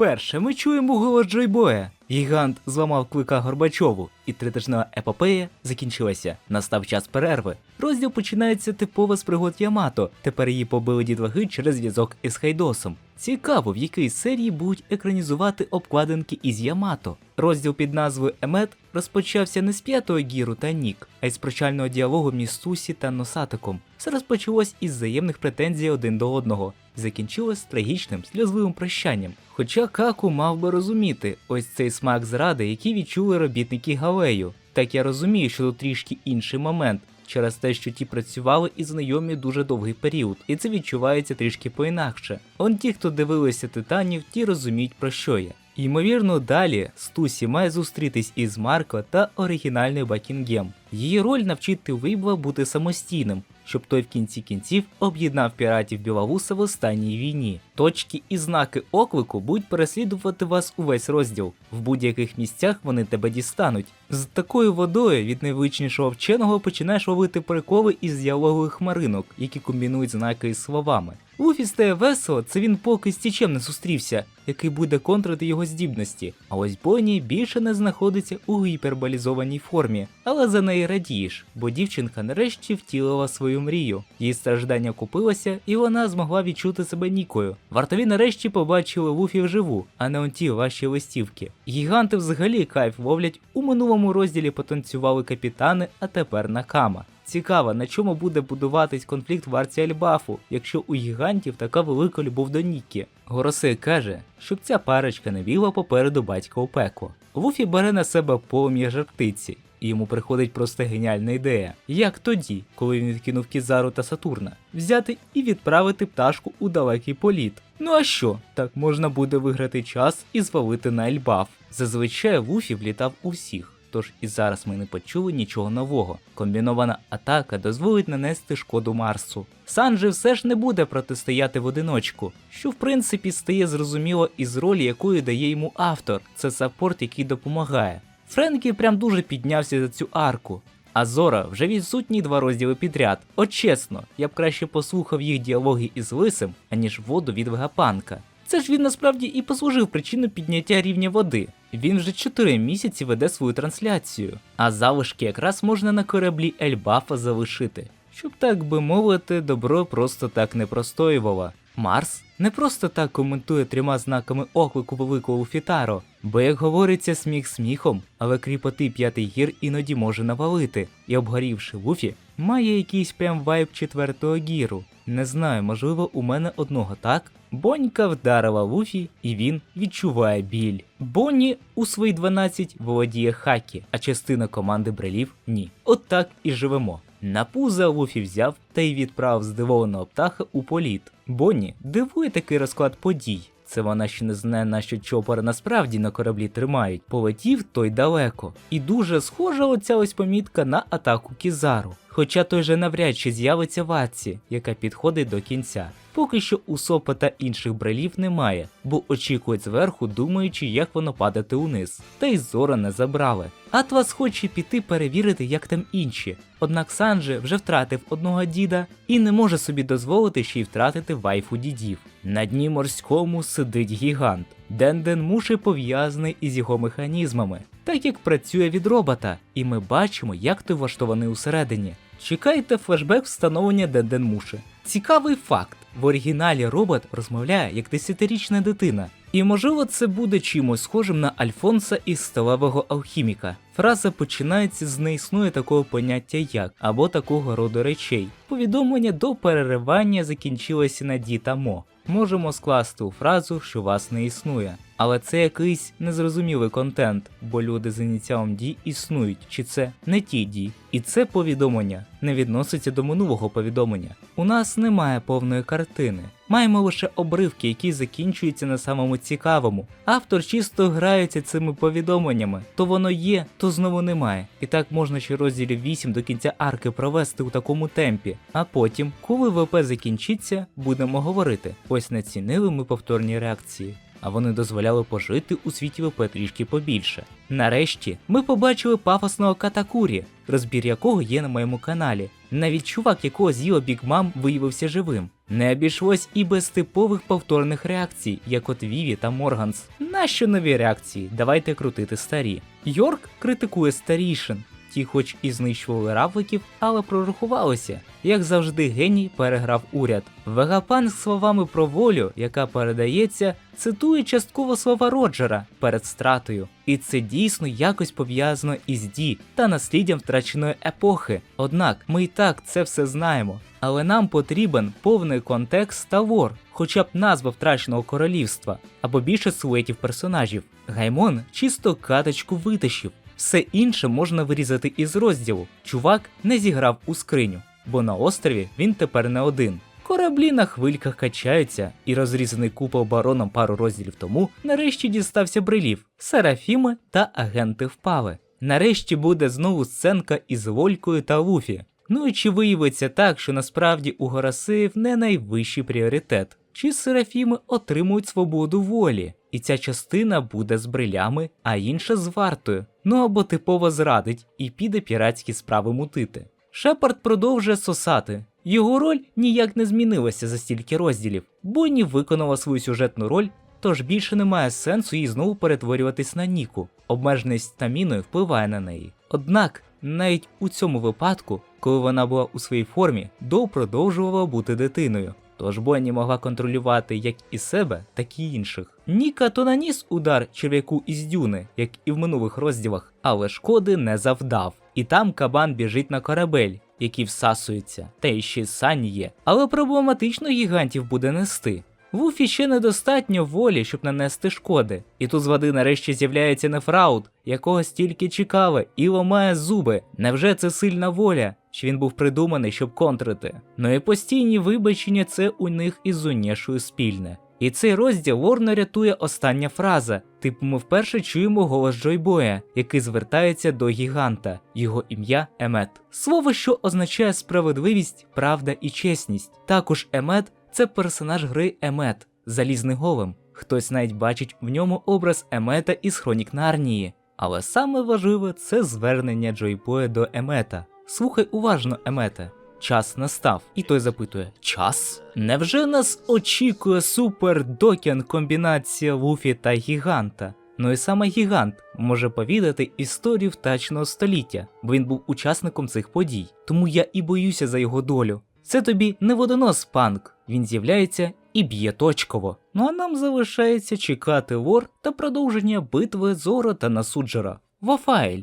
Вперше ми чуємо голос Джойбоя. Гігант зламав клика Горбачову, і тритижнева епопея закінчилася. Настав час перерви. Розділ починається типово з пригод Ямато. Тепер її побили дідваги через зв'язок із Хайдосом. Цікаво, в якій серії будуть екранізувати обкладинки із Ямато. Розділ під назвою Емет розпочався не з п'ятого гіру та Нік, а й з прощального діалогу між Сусі та Носатиком. Все розпочалось із взаємних претензій один до одного і закінчилось трагічним сльозливим прощанням. Хоча Каку мав би розуміти ось цей смак зради, який відчули робітники Галею. Так я розумію, що тут трішки інший момент. Через те, що ті працювали і знайомі дуже довгий період, і це відчувається трішки поінакше. Он ті, хто дивилися титанів, ті розуміють про що я. Ймовірно, далі Стусі має зустрітись із Марко та оригінальною Бакінгем. Її роль навчити Вейбла бути самостійним, щоб той в кінці кінців об'єднав піратів Білавуса в останній війні. Точки і знаки оклику будуть переслідувати вас увесь розділ. В будь-яких місцях вони тебе дістануть. З такою водою від найвичнішого вченого починаєш ловити приколи із діалогових хмаринок, які комбінують знаки із словами. Луфі стає весело, це він поки з Тічем не зустрівся, який буде контрити його здібності. А ось Бонні більше не знаходиться у гіперболізованій формі, але за неї радієш, бо дівчинка нарешті втілила свою мрію. Її страждання купилося, і вона змогла відчути себе нікою. Вартові нарешті побачили Луфі вживу, а не он ті ваші листівки. Гіганти взагалі кайф ловлять у минулому розділі потанцювали капітани, а тепер накама. Цікаво, на чому буде будуватись конфлікт в арці Альбафу, якщо у гігантів така велика любов до Нікі. Гороси каже, щоб ця парочка не віла попереду батька у пекло. Луфі бере на себе полум'я жартиці, і йому приходить просто геніальна ідея. Як тоді, коли він відкинув Кізару та Сатурна, взяти і відправити пташку у далекий політ. Ну а що? Так можна буде виграти час і звалити на Ельбаф. Зазвичай Луфі влітав усіх. Тож і зараз ми не почули нічого нового. Комбінована атака дозволить нанести шкоду Марсу. Санджи все ж не буде протистояти в одиночку, що в принципі стає зрозуміло із ролі, якої дає йому автор. Це саппорт, який допомагає. Френкі прям дуже піднявся за цю арку. А Зора вже відсутній два розділи підряд. От чесно, я б краще послухав їх діалоги із лисим, аніж воду від Вегапанка. Це ж він насправді і послужив причиною підняття рівня води. Він вже 4 місяці веде свою трансляцію, а залишки якраз можна на кораблі Ельбафа залишити, щоб так би мовити, добро просто так не простоювало. Марс не просто так коментує трьома знаками оклику великого Луфітаро, бо, як говориться, сміх сміхом, але кріпоти п'ятий гір іноді може навалити, і обгорівши Луфі, має якийсь прям вайб четвертого гіру. Не знаю, можливо, у мене одного так. Бонька вдарила Луфі, і він відчуває біль. Бонні у свої 12 володіє хакі, а частина команди брелів ні. От так і живемо. На пуза Луфі взяв та й відправив здивованого птаха у політ. Бонні дивує такий розклад подій. Це вона ще не знає, на що чопора насправді на кораблі тримають. Полетів той далеко. І дуже схожа оця ось помітка на атаку Кізару. Хоча той же навряд чи з'явиться в Атці, яка підходить до кінця. Поки що у Сопа та інших брелів немає, бо очікують зверху, думаючи, як воно падати униз. Та й Зора не забрали. Атлас хоче піти перевірити, як там інші. Однак Санджи вже втратив одного діда і не може собі дозволити ще й втратити вайфу дідів. На дні морському сидить гігант. Денден Муші пов'язаний із його механізмами, так як працює від робота, і ми бачимо, як той влаштований усередині. Чекайте флешбек встановлення Денден Муші. Цікавий факт: в оригіналі робот розмовляє як десятирічна дитина. І можливо це буде чимось схожим на Альфонса із сталевого алхіміка. Фраза починається з не існує такого поняття як або такого роду речей. Повідомлення до переривання закінчилося на ді та мо. Можемо скласти у фразу, що вас не існує. Але це якийсь незрозумілий контент, бо люди з ініціалом D існують, чи це не ті D. І це повідомлення не відноситься до минулого повідомлення. У нас немає повної картини. Маємо лише обривки, які закінчуються на самому цікавому. Автор чисто грається цими повідомленнями. То воно є, то знову немає. І так можна ще розділів 8 до кінця арки провести у такому темпі. А потім, коли ВП закінчиться, будемо говорити. Ось націнили ми повторні реакції. А вони дозволяли пожити у світі ВП трішки побільше. Нарешті ми побачили пафосного катакурі, розбір якого є на моєму каналі. Навіть чувак, якого з'їла Біг Мам, виявився живим. Не обійшлось і без типових повторних реакцій, як от Віві та Морганс. Нащо нові реакції? Давайте крутити старі. Йорк критикує старішин. Ті, хоч і знищували равликів, але прорахувалися. Як завжди, геній переграв уряд. Вегапан з словами про волю, яка передається, цитує частково слова Роджера перед стратою. І це дійсно якось пов'язано із Ді та насліддям втраченої епохи. Однак ми і так це все знаємо. Але нам потрібен повний контекст та лор, хоча б назва втраченого королівства, або більше силуетів персонажів. Гаймон чисто каточку витащив. Все інше можна вирізати із розділу. Чувак не зіграв у скриню, бо на острові він тепер не один. Кораблі на хвильках качаються, і розрізаний купол бароном пару розділів тому нарешті дістався брилів. Серафіми та агенти впали. Нарешті буде знову сценка із Волькою та Луфі. Ну і чи виявиться так, що насправді у Горасеїв не найвищий пріоритет? Чи Серафіми отримують свободу волі? І ця частина буде з брилями, а інша з вартою. Ну або типово зрадить і піде піратські справи мутити. Шепард продовжує сосати. Його роль ніяк не змінилася за стільки розділів. Бонні виконала свою сюжетну роль, тож більше немає сенсу їй знову перетворюватись на Ніку. Обмеженість стаміною впливає на неї. Однак, навіть у цьому випадку, коли вона була у своїй формі, Доу продовжувала бути дитиною. Тож Бонні могла контролювати як і себе, так і інших. Ніка то наніс удар черв'яку із дюни, як і в минулих розділах, але шкоди не завдав. І там кабан біжить на корабель, який всасується, та й ще сані є. Але проблематично гігантів буде нести. Вуфі ще недостатньо волі, щоб нанести шкоди. І тут з води нарешті з'являється нефраут, якого стільки чекали, і ламає зуби. Невже це сильна воля? Чи він був придуманий, щоб контрити? Ну і постійні вибачення це у них із Зунєшою спільне. І цей розділ Лорна рятує остання фраза. Типу, ми вперше чуємо голос Джойбоя, який звертається до гіганта, його ім'я Емет. Слово, що означає справедливість, правда і чесність. Також Емет це персонаж гри Емет, залізний голем. Хтось навіть бачить в ньому образ Емета із Хронік Нарнії. Але саме важливе це звернення Джойбоя до Емета. Слухай уважно, Емете. Час настав, і той запитує: Час? Невже нас очікує супер докян комбінація Луфі та гіганта? Ну і саме гігант може повідати історію втаченого століття, бо він був учасником цих подій. Тому я і боюся за його долю. Це тобі не водонос панк. Він з'являється і б'є точково. Ну а нам залишається чекати лор та продовження битви Зоро та Насуджера. Вафаель.